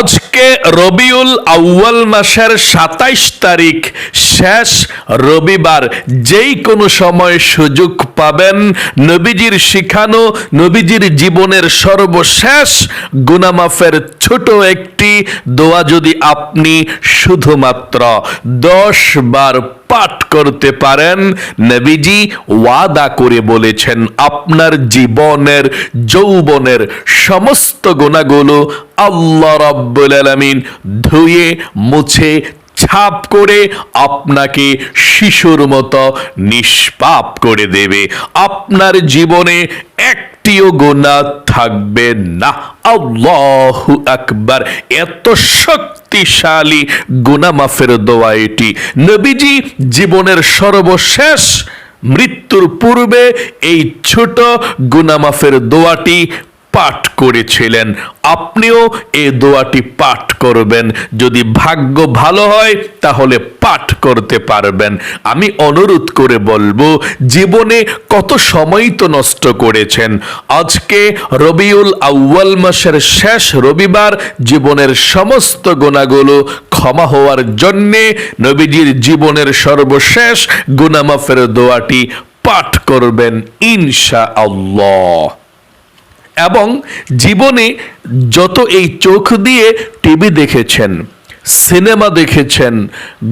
আজকে রবিউল আউয়াল মাসের সাতাইশ তারিখ শেষ, রবিবার যেই কোনো সময় সুযোগ পাবেন। নবীজির শিখানো, নবীজির জীবনের সর্বশেষ গুনামাফের ছোট একটি দোয়া যদি আপনি শুধুমাত্র দশ বার পাঠ করতে পারেন, নবীজি ওয়াদা করে বলেছেন, আপনার জীবনের, যৌবনের সমস্ত গুণাগুলো আল্লাহ রাব্বুল আলামিন ধুয়ে, মুছে ছাপ করে আপনাকে শিশুর মতো নিষ্পাপ করে দেবে। আপনার জীবনে একটিও গোনা থাকবে না। আল্লাহু আকবার। এত শক্তিশালী গুনাহ মাফের দোয়া এটি। নবীজি জীবনের সর্বশেষ মৃত্যুর পূর্বে এই ছোট গুনামাফের দোয়াটি পাঠ করেছিলেন। আপনিও এ দোয়াটি পাঠ করবেন। যদি ভাগ্য ভালো হয়, তাহলে পাঠ করতে পারবেন। আমি অনুরোধ করে বলব, জীবনে কত সময় তো নষ্ট করেছেন। আজকে রবিউল আউয়াল মাসের শেষ রবিবার জীবনের সমস্ত গোনাগুলো ক্ষমা হওয়ার জন্যে নবীজির জীবনের সর্বশেষ গুনামাফের দোয়াটি পাঠ করবেন ইনশা আল্লাহ এবং জীবনে যত এই চোখ দিয়ে টিভি দেখেছেন সিনেমা দেখেছেন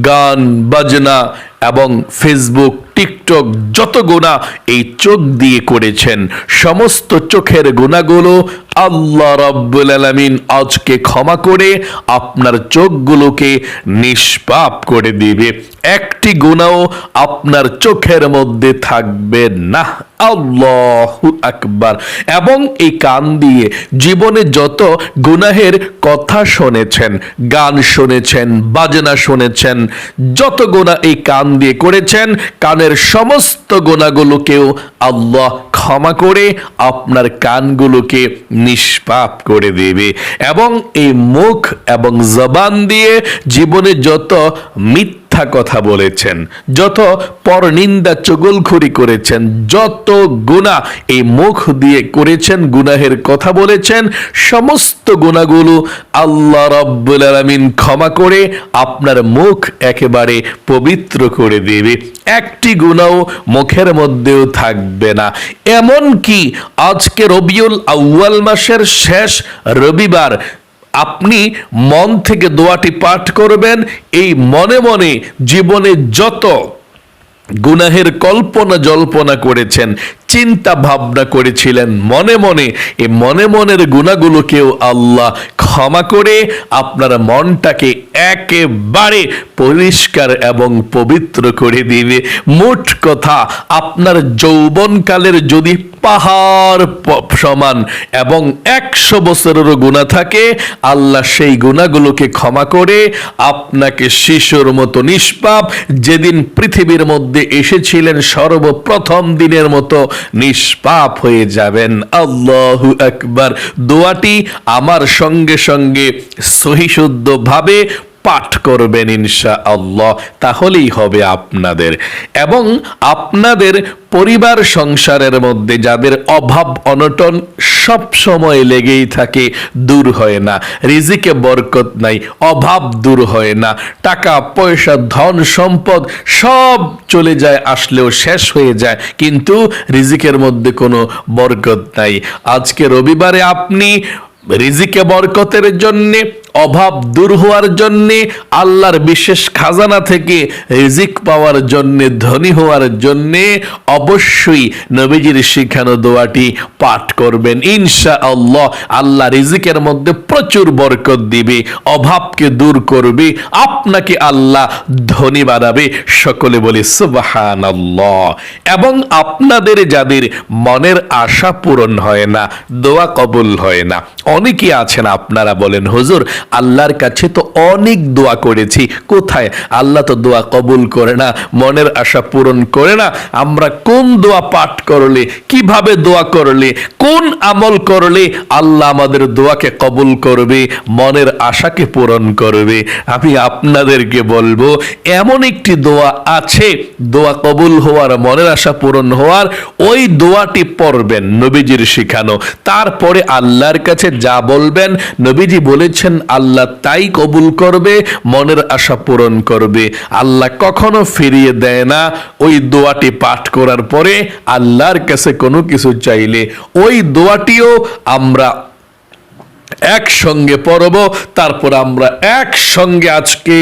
গান বাজনা এবং ফেসবুক টিকটক যত গুণা এই চোখ দিয়ে করেছেন, সমস্ত চোখের গুণাগুলো আল্লাহ রাব্বুল আলামিন আজকে ক্ষমা করে আপনার চোখগুলোকে নিষ্পাপ করে দিবে। একটি গুণাও আপনার চোখের মধ্যে থাকবে না। আল্লাহ আকবার। এবং এই কান দিয়ে জীবনে যত গুনাহের কথা শুনেছেন, গান শুনেছেন, বাজনা শুনেছেন, যত গুণা এই কান দিয়ে করেছেন, কানের সমস্ত গোনাগুলোকেও আল্লাহ ক্ষমা করে আপনার কানগুলোকে নিষ্পাপ করে দেবে। এবং এই মুখ এবং জবান দিয়ে জীবনে যত মিথ্যা মিথ্যা কথা বলেছেন, যত পরনিন্দা চগলখড়ি করেছেন, যত গুণা এই মুখ দিয়ে করেছেন, গুনাহের কথা বলেছেন, সমস্ত গুণাগুলো আল্লাহ রব্বুল আলামিন ক্ষমা করে আপনার মুখ একেবারে পবিত্র করে দেবে। একটি গুণাও মুখের মধ্যেও থাকবে না। এমন কি আজকে রবিউল আউয়াল মাসের শেষ রবিবার আপনি মন থেকে দোয়াটি পাঠ করবেন। এই মনে মনে জীবনে যত গুনাহের কল্পনা জল্পনা করেছেন চিন্তা ভাবনা করেছিলেন মনে মনে। এ মনে মনের গুণাগুলোকেও আল্লাহ ক্ষমা করে আপনার মনটাকে একেবারে পরিষ্কার এবং পবিত্র করে দিবে। মোট কথা, আপনার যৌবনকালের যদি পাহাড় সমান এবং একশো বছরেরও গুণা থাকে, আল্লাহ সেই গুণাগুলোকে ক্ষমা করে আপনাকে শিশুর মতো নিষ্পাপ, যেদিন পৃথিবীর মধ্যে এসেছিলেন সর্বপ্রথম দিনের মতো নিষ্পাপ হয়ে যাবেন। আল্লাহু আকবার। দোয়াটি আমার সঙ্গে সঙ্গে সহিশুদ্ধ ভাবে পাঠ করবেন ইনশা আল্লাহ তাহলেই হবে আপনাদের। এবং আপনাদের পরিবার সংসারের মধ্যে যাদের অভাব, অনটন সব সময় লেগেই থাকে, দূর হয় না। রিজিকে বরকত নাই, অভাব দূর হয় না। টাকা, পয়সা, ধন, সম্পদ সব চলে যায়, আসলেও শেষ হয়ে যায়। কিন্তু রিজিকের মধ্যে কোনো বরকত নাই। আজকে রবিবারে আপনি রিজিকে বরকতের জন্যে অভাব দূর হওয়ার জন্যে, আল্লাহর বিশেষ খাজানা থেকে রিজিক পাওয়ার জন্যে, ধনী হওয়ার জন্যে অবশ্যই নবীজির শিখানো দোয়াটি পাঠ করবেন। ইনশা আল্লাহ আল্লাহ রিজিকের মধ্যে প্রচুর বরকত দিবে, অভাবকে দূর করবে, আপনাকে আল্লাহ ধনী বানাবে। সকলে বলে সুবাহান এবং আপনাদের যাদের মনের আশা পূরণ হয় না, দোয়া কবুল হয় না অনেকে আছেন আপনারা বলেন, হুজুর আল্লাহর কাছে তো অনেক দোয়া করেছি। কোথায়? আল্লাহ তো দোয়া কবুল করে না, মনের আশা পূরণ করে না। আমরা কোন দোয়া পাঠ করলে, কীভাবে দোয়া করলে, কোন আমল করলে আল্লাহ আমাদের দোয়াকে কবুল করবে, মনের আশাকে পূরণ করবে? আমি আপনাদেরকে বলব, এমন একটি দোয়া আছে, দোয়া কবুল হওয়ার, মনের আশা পূরণ হওয়ার, ওই দোয়াটি পড়বেন, নবীজির শিখানো। তারপরে আল্লাহর কাছে যা বলবেন, নবীজি বলেছেন আল্লাহ তাই কবুল করবে, মনের আশা পূরণ করবে। আল্লাহ কখনো ফিরিয়ে দেয় না। ওই দোয়াটি পাঠ করার পরে আল্লাহর কাছে কোনো কিছু চাইলে ওই দোয়াটিও আমরা একসঙ্গে পড়ব, তারপর আমরা একসঙ্গে আজকে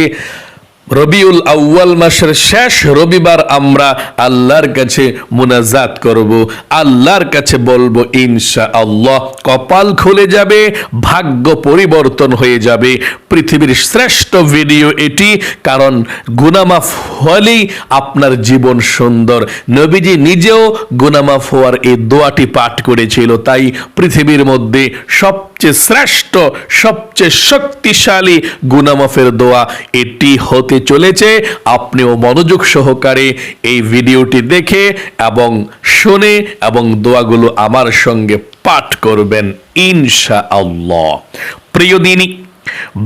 রবিউল আউয়াল মাসের শেষ রবিবার আমরা আল্লাহর কাছে মুনাজাত করব, আল্লাহর কাছে বলব ইনশা আল্লাহ কপাল খুলে যাবে, ভাগ্য পরিবর্তন হয়ে যাবে। পৃথিবীর শ্রেষ্ঠ ভিডিও এটি, কারণ গুনামাফ হলেই আপনার জীবন সুন্দর। নবীজি নিজেও গুনামাফ হওয়ার এই দোয়াটি পাঠ করেছিল, তাই পৃথিবীর মধ্যে সবচেয়ে শ্রেষ্ঠ, সবচেয়ে শক্তিশালী গুনামাফের দোয়া এটি হতে চলেছে। আপনিও মনোযোগ সহকারে এই ভিডিওটি দেখে এবং শুনে এবং দোয়াগুলো আমার সঙ্গে পাঠ করবেন ইনশা আল্লাহ প্রিয় দিনী,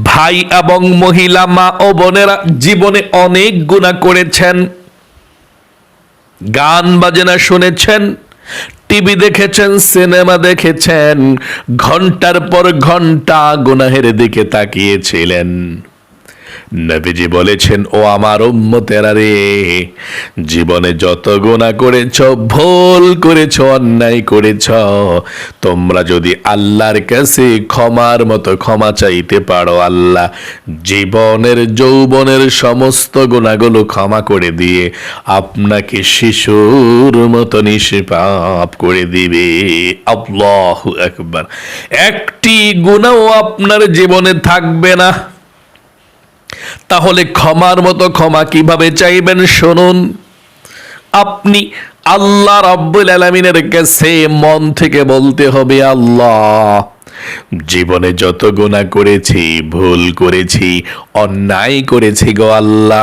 ভাই এবং মহিলা, মা ও বোনেরা জীবনে অনেক গুণা করেছেন, গান বাজনা শুনেছেন টিভি দেখেছেন সিনেমা দেখেছেন ঘণ্টার পর ঘণ্টা গুনাহের দিকে তাকিয়েছিলেন। নবীজি বলেছেন, ও আমার উম্মতেরা রে, জীবনে যত গুণা করেছ, ভুল করেছ, অন্যায় করেছ, তোমরা যদি আল্লাহর কাছে ক্ষমার মতো ক্ষমা চাইতে পারো, আল্লাহ জীবনের, যৌবনের সমস্ত গুণাগুলো ক্ষমা করে দিয়ে আপনাকে শিশুর মতো নিষ্পাপ করে দিবে। আল্লাহ একবার একটি গুণাও আপনার জীবনে থাকবে না। তাহলে ক্ষমার মতো ক্ষমা কীভাবে চাইবেন শুনুন? আপনি আল্লাহ রব্বুল আলমিনের কাছে মন থেকে বলতে হবে, আল্লাহ, জীবনে যত গুণা করেছি, ভুল করেছি, অন্যায় করেছি গো আল্লাহ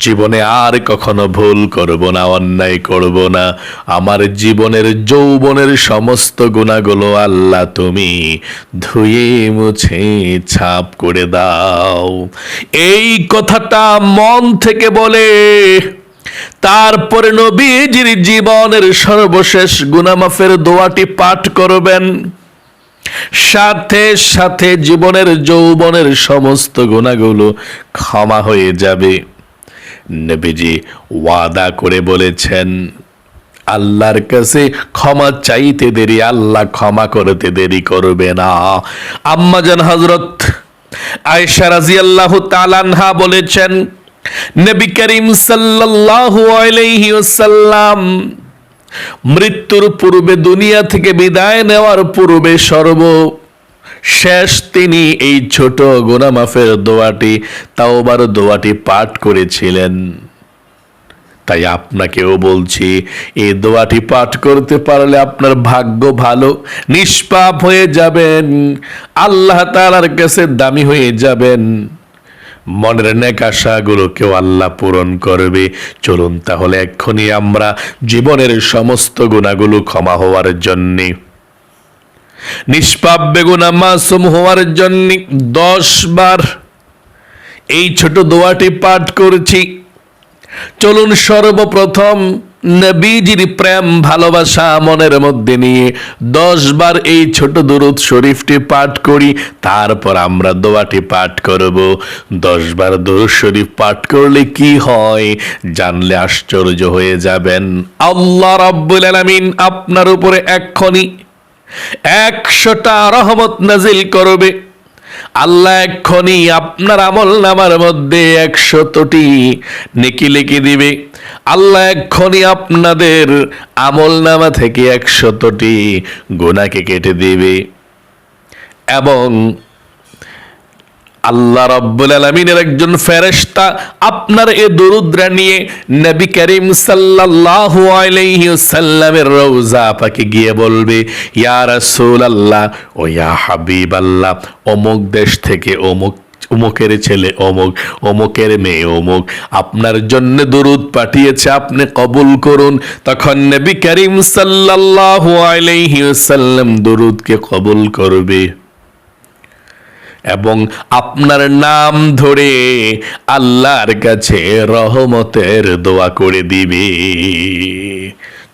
জীবনে আর কখনো ভুল করব না, অন্যায় করব না। আমার জীবনের যৌবনের সমস্ত গুণাগুলো আল্লাহ তুমি ধুয়ে, মুছে, ছাপ করে দাও। এই কথাটা মন থেকে বলে। তারপরে নবীজির জীবনের সর্বশেষ গুনামাফের দোয়াটি পাঠ করবেন। সাথে সাথে জীবনের যৌবনের সমস্ত গুণাগুলো ক্ষমা হয়ে যাবে। নবীজি ওয়াদা করে বলেছেন, আল্লাহর কাছে ক্ষমা চাইতে দেরি, আল্লাহ ক্ষমা করতে দেরি করবে না। আম্মাজান হজরত আয়েশা রাজিয়াল্লাহু তালানহা বলেছেন, নবী করিম সাল্লাল্লাহু আলাইহি ওয়াসাল্লাম মৃত্যুর পূর্বে দুনিয়া থেকে বিদায় নেওয়ার পূর্বে সর্ব শেষ তিনি এই ছোট গোনামাফের দোয়াটি, তাওবার দোয়াটি পাঠ করেছিলেন। তাই আপনাকেও বলছি, এই দোয়াটি পাঠ করতে পারলে আপনার ভাগ্য ভালো, নিষ্পাপ হয়ে যাবেন, আল্লাহ তাআলার কাছে দামি হয়ে যাবেন। মনের নেক আশাগুলোকেও আল্লাহ পূরণ করবে। চলুন তাহলে এক্ষুনি আমরা জীবনের সমস্ত গুণাগুলো ক্ষমা হওয়ার জন্যে নিষ্পাপ বেগুনা মাসুম হওয়ার জন্য দশ বার এই ছোট দোয়াটি পাঠ করছি। চলুন সর্বপ্রথম নবীজির প্রেম, ভালোবাসা মনের মধ্যে নিয়ে দশ বার এই ছোট দুরুদ শরীফটি পাঠ করি, তারপর আমরা দোয়াটি পাঠ করব। দশ বার দুরুদ শরীফ পাঠ করলে কি হয়? জানলে আশ্চর্য হয়ে যাবেন। আল্লাহ রাব্বুল আলামিন আপনার উপরে এক্ষণি একশোটা রহমত নাজিল করবে। আল্লাহ এক্ষণি আপনার আমল নামার মধ্যে একশতটি নেকি লেখে দিবে। আল্লাহ এক্ষণি আপনাদের আমল নামা থেকে একশতটি গোনাকে কেটে দিবে। এবং আল্লাহ রব্বুল আলমিনের একজন ফেরেশতা আপনার এ দরুদ্রা নিয়ে নবী করিম সাল্লাল্লাহু আলাইহি সাল্লামের রওজা পাকে গিয়ে বলবে, ইয়া রাসূলুল্লাহ, ও ইয়া হাবিবাল্লাহ, অমুক দেশ থেকে অমুক, অমুকের ছেলে অমুক, অমুকের মেয়ে অমুক, আপনার জন্য দরুদ পাঠিয়েছে, আপনি কবুল করুন। তখন নবী করিম সাল্লাল্লাহু আলাইহি সাল্লাম দরুদকে কবুল করবে। এবং আপনার নাম ধরে আল্লাহর কাছে রহমতের দোয়া করে দিবে।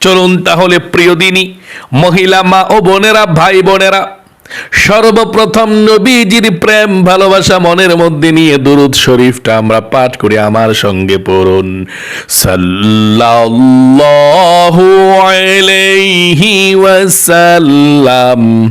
চলুন তাহলে প্রিয় দিনী, মহিলা মা ও বোনেরা, ভাই বোনেরা, সর্বপ্রথম নবীজির প্রেম, ভালোবাসা মনের মধ্যে নিয়ে দুরুদ শরীফটা আমরা পাঠ করি। আমার সঙ্গে পড়ুন। সাল্লাল্লাহু আলাইহি ওয়াসাল্লাম।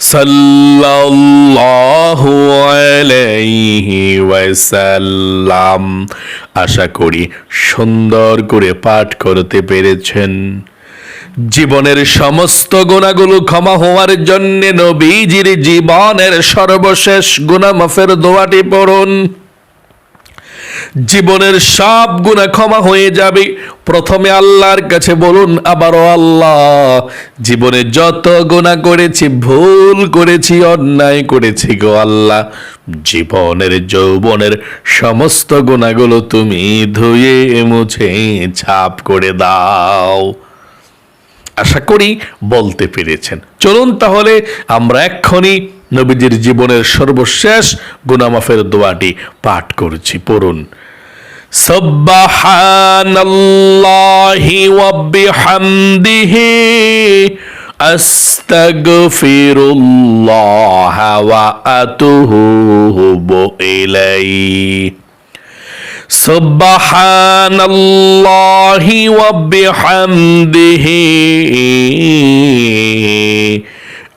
সাল্লাল্লাহু আলাইহি ওয়াসাল্লাম। আশা করি সুন্দর করে পাঠ করতে পেরেছেন। জীবনের সমস্ত গুণাগুলো ক্ষমা হওয়ার জন্য নবীজির জীবনের সর্বশেষ গুণামফের দোয়াটি পড়ুন। জীবনের সব গুণা ক্ষমা হয়ে যাবে। প্রথমে আল্লাহর কাছে বলুন, আবারও আল্লাহ, জীবনে যত গুণা করেছি, ভুল করেছি, অন্যায় করেছি গো আল্লাহ, জীবনের, যৌবনের সমস্ত গুণাগুলো তুমি ধুয়ে, মুছে, ছাপ করে দাও। আশা করি বলতে পেরেছেন। চলুন তাহলে আমরা এক্ষুনি নবীজির জীবনের সর্বশেষ গুনামাফের দোয়াটি পাঠ করছি পড়ুন সব্বাহানাল্লাহি ওয়া বিহামদিহি আস্তাগফিরুল্লাহ ওয়া আতুবু ইলাইহি سبحان الله وبحمده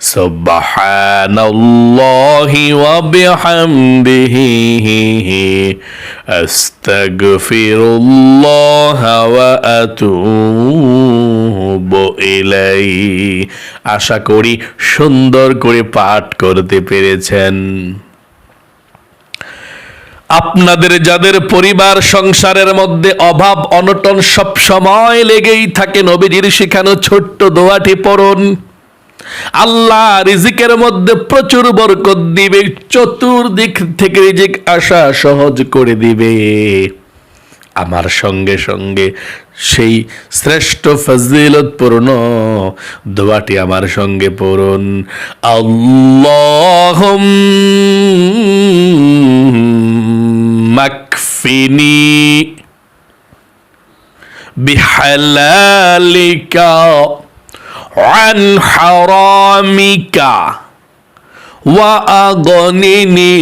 سبحان الله وبحمده أستغفر الله وأتوب إليه আশা করি সুন্দর করে পাঠ করতে পেরেছেন আপনাদের যাদের পরিবার সংসারের মধ্যে অভাব অনটন সব সময় লেগেই থাকে নবীজির শেখানো ছোট্ট দোয়াটি পড়ুন আল্লাহ রিজিকের মধ্যে প্রচুর বরকত দিবে, চতুর্দিক থেকে রিজিক আসা সহজ করে দিবে। আমার সঙ্গে সঙ্গে সেই শ্রেষ্ঠ ফজিলতপূর্ণ দোয়াটি আমার সঙ্গে পূরণ আল্লাহ মাকফিনি বিহালালিকা عن حرامك وأغنني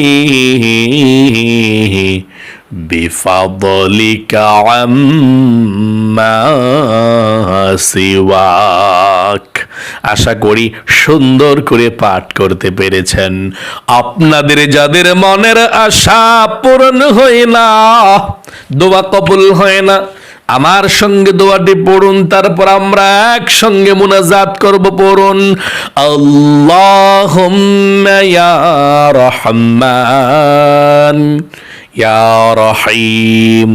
بفضلك عما سواك আশা করি সুন্দর করে পাঠ করতে পেরেছেন আপনাদের যাদের মনের আশা পূরণ হয় না দোয়া কবুল হয় না আমার সঙ্গে দোয়াটি পড়ুন, তারপর আমরা একসঙ্গে মুনাজাত করব পড়ুন। আল্লাহ রহমান, ইয়া রহিম,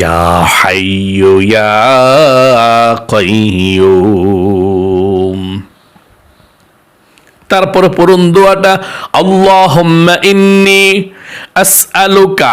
ইয়া হাইয়ু, ইয়া কাইয়ুম তারপরে পড়ুন দোয়াটা, আল্লাহুম্মা ইন্নি আসআলুকা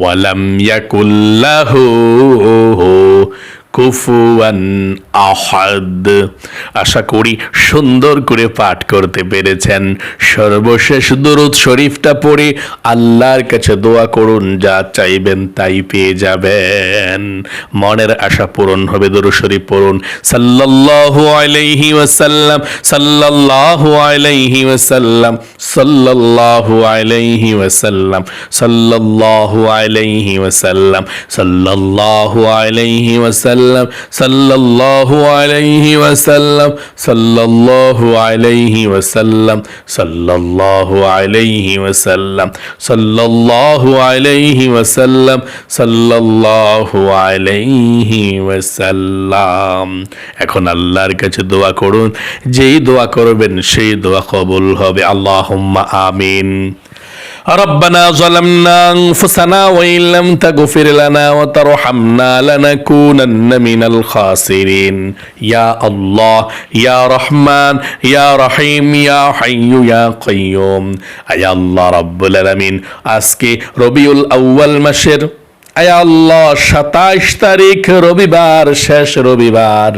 ওয়ালাম ইয়াকুল্লাহ কুফুয়ান আহাদ। আশা করি সুন্দর করে পাঠ করতে পেরেছেন। সর্বশেষ দরুদ শরীফটা পড়ে আল্লাহর কাছে দোয়া করুন, যা চাইবেন তাই পেয়ে যাবেন। মনের আশা পূরণ হবে, দরুদ শরীফ পড়ুন। সাল্লাল্লাহু আলাইহি ওয়াসাল্লাম, সাল্লাল্লাহু আলাইহি ওয়াসাল্লাম, সাল্লাল্লাহু আলাইহি ওয়াসাল্লাম, সাল্লাল্লাহু আলাইহি ওয়াসাল্লাম, সাল্লাল্লাহু আলাইহি ওয়াসাল্লাম। وسلم صلى الله عليه وسلم صلى الله عليه وسلم صلى الله عليه وسلم صلى الله عليه وسلم صلى الله عليه وسلم এখন আল্লাহর কাছে দোয়া করুন যেই দোয়া করবেন সেই দোয়া কবুল হবে আল্লাহুম্মা আমিন ربنا ظلمنا أنفسنا وإن لم تغفر لنا وترحمنا لنكونن من الخاسرين يا الله يا رحمن يا رحيم يا حي يا قيوم أي الله رب العالمين আজকে রবিউল আউয়াল মাসের আয় আল্লাহ, সাতাইশ তারিখ রবিবার, শেষ রবিবার।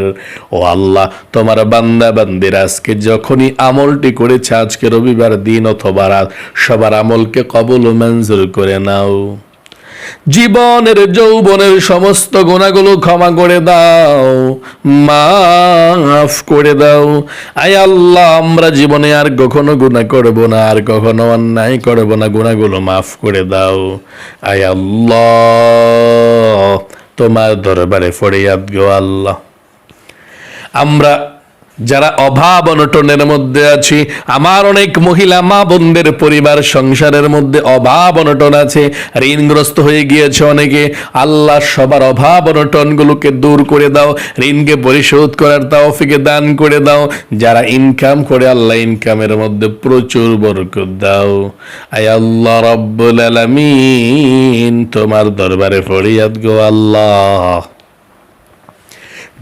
ও আল্লাহ, তোমার বান্দা বান্দির আজকে যখনই আমলটি করেছে, আজকে রবিবার দিন অথবা রাত, সবার আমলকে কবল মঞ্জুর করে নাও। জীবনের যৌবনের সমস্ত গুণাগুলো ক্ষমা করে দাও, মাফ করে দাও। আয় আল্লাহ, আমরা জীবনে আর কখনো গুণা করব না, আর কখনো অন্যায় করব না, গুণাগুলো মাফ করে দাও। আয় আল্লাহ, তোমার দরবারে ফরিয়াদ গো আল্লাহ। আমরা যারা অভাব অনটনের মধ্যে আছি, আমার অনেক মহিলা, মা বোনদের পরিবার, সংসারের মধ্যে অভাব অনটন আছে, ঋণগ্রস্ত হয়ে গিয়েছে অনেকে। আল্লাহ সবার অভাব অনটনগুলোকে দূর করে দাও, ঋণকে পরিশোধ করার তৌফিকে দান করে দাও। যারা ইনকাম করে, আল্লাহ ইনকামের মধ্যে প্রচুর বরকত দাও। আয় আল্লাহ রব্বুল আলামিন, তোমার দরবারে ফরিয়াদ গো আল্লাহ।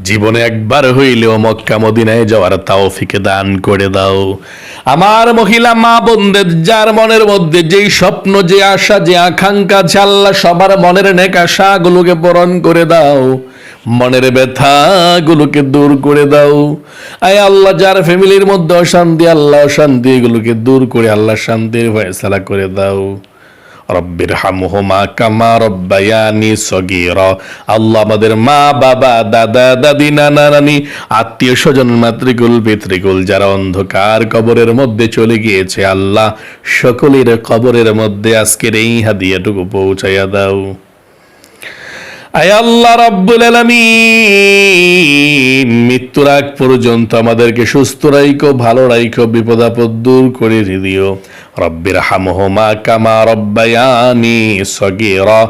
জীবনে একবার হইলেও মক্কা মদিনায় যাওয়ার তাওফিকে দান করে দাও। আমার মহিলা মা বোনদের, যার মনের মধ্যে যেই স্বপ্ন, যে আশা, যে আকাঙ্ক্ষা আছে, আল্লাহ সবার মনের নেক আশাগুলোকে পূরণ করে দাও। মনের ব্যথাগুলোকে দূর করে দাও। আয় আল্লাহ, যার ফ্যামিলির মধ্যে অশান্তি, আল্লাহ অশান্তি, এগুলোকে দূর করে আল্লাহ শান্তির ফয়সালা করে দাও। রব্বির হামহুমা কামা রব্বায়ানি সগীরা। আল্লাহ আমাদের মা, বাবা, দাদা, দাদি, নানা, নানি, আত্মীয় স্বজন, মাতৃকুল, পিতৃকুল, যারা অন্ধকার কবরের মধ্যে চলে গিয়েছে, আল্লাহ, সকলের কবরের মধ্যে আজকের এই হাদিয়াটুকু পৌঁছাইয়া দাও। আল্লাহ রাব্বুল আলামিন, মৃত্যুর আগ পর্যন্ত আমাদেরকে সুস্থ রাইকো ভালো রাইকো বিপদ আপদ দূর করে দিও। রব্বির হামহুমা কামা রব্বায়ানি সগীরা।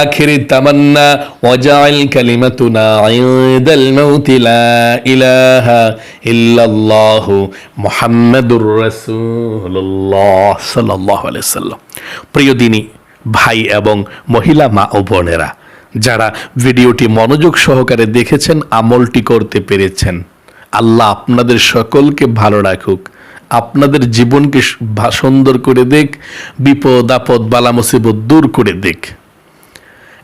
আখিরি তামান্না, ওয়াজআল কালিমাতুনা ইনদাল মাউতি, লা ইলাহা ইল্লাল্লাহু মুহাম্মাদুর রাসূলুল্লাহ সাল্লাল্লাহু আলাইহি সাল্লাম। প্রিয় দিনী, ভাই এবং মহিলা মা ও বোনেরা যারা ভিডিওটি মনোযোগ সহকারে দেখেছেন, আমলটি করতে পেরেছেন। আল্লাহ আপনাদের সকলকে ভালো রাখুক। আপনাদের জীবনকে সুন্দর করে দেখ বিপদ আপদ বালা মুসিবত দূর করে দেখ।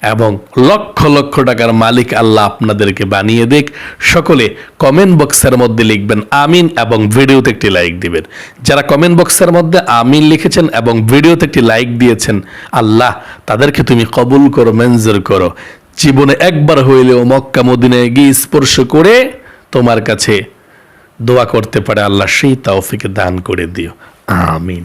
এবং লক্ষ লক্ষ টাকার মালিক আল্লাহ আপনাদেরকে বানিয়ে দেখ সকলে কমেন্ট বক্সের মধ্যে লিখবেন আমিন এবং ভিডিওতে একটি লাইক দিবেন। যারা কমেন্ট বক্সের মধ্যে আমিন লিখেছেন এবং ভিডিওতে একটি লাইক দিয়েছেন, আল্লাহ তাদেরকে তুমি কবুল করো, মঞ্জুর করো। জীবনে একবার হইলেও মক্কা, মদিনায় গিয়ে স্পর্শ করে তোমার কাছে দোয়া করতে পারে আল্লাহ, সেই তাওফিকে দান করে দিও। আমিন।